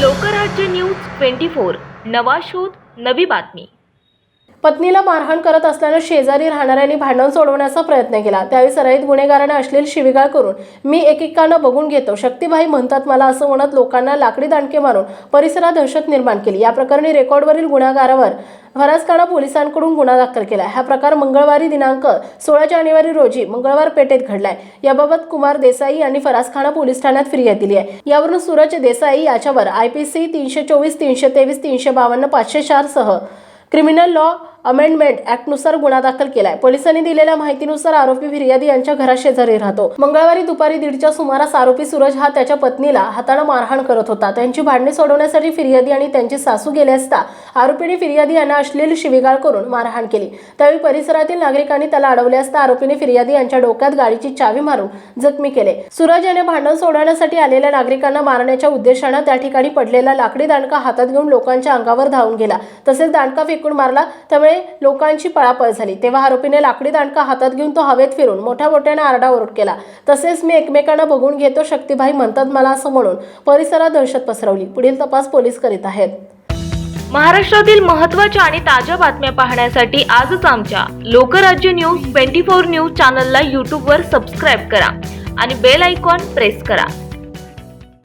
Lokrajya news twenty four नवा शोध नवी बातमी. पत्नीला मारहाण करत असल्यानं शेजारी राहणाऱ्यांनी भांडण सोडवण्याचा प्रयत्न केला. त्यावेळी सराईत गुन्हेगाराने अश्लील शिविगाळ करून मी एकेकानं बघून घेतो. शक्तीबाई म्हणतात मला असं म्हणत लोकांना लाकडी दांडके मारून परिसरात दहशत निर्माण केली. या प्रकरणी रेकॉर्डवरील गुन्हेगारावर फरासखाना पोलिसांकडून गुन्हा दाखल केला. हा प्रकार मंगळवारी दिनांक सोळा जानेवारी रोजी मंगळवार पेठेत घडलाय. याबाबत कुमार देसाई यांनी फरासखाना पोलीस ठाण्यात फिर्याद दिली आहे. यावरून सूरज देसाई याच्यावर आय पी सी तीनशे चोवीस तीनशे तेवीस तीनशे बावन्न पाचशे चार सह क्रिमिनल लॉ अमेंडमेंट ऍक्टनुसार गुन्हा दाखल केलाय. पोलिसांनी दिलेल्या माहितीनुसार आरोपी फिर्यादी यांच्या घराशेजारी राहतो. मंगळवारी दुपारी दीडच्या सुमारास आरोपी सूरज हा त्याच्या पत्नीला हातानं मारहाण करत होता. त्यांची भांडणी सोडवण्यासाठी फिर्यादी आणि त्यांची सासू गेले असता आरोपीने फिर्यादी यांना अश्लील शिवीगाळ करून मारहाण केली. त्यावेळी परिसरातील नागरिकांनी त्याला अडवले असता आरोपीने फिर्यादी यांच्या डोक्यात गाडीची चावी मारून जखमी केले. सूरज याने भांडण सोडवण्यासाठी आलेल्या नागरिकांना मारण्याच्या उद्देशानं त्या ठिकाणी पडलेला लाकडी दांडका हातात घेऊन लोकांच्या अंगावर धावून गेला. तसेच दांडका फेकून मारला. त्यामुळे लोकांची पळापळ झाली. तेव्हा आरोपीने लाकडी दांडका हातात घेऊन तो हवेत फिरून मोठ्या मोठ्याने आरडाओरड केला. तसेच मी एकमेकांना बघून घेतो शक्तीभाई म्हणतात मला असं म्हणून. परिसरात दहशत पसरवली. पुढील तपास पोलीस करीत आहेत. महाराष्ट्रातील महत्त्वाच्या आणि ताज्या बातम्या पाहण्यासाठी आजच आमच्या Lokrajya news twenty four news चॅनलला यूट्यूबवर सबस्क्राईब करा आणि बेल आयकॉन प्रेस करा.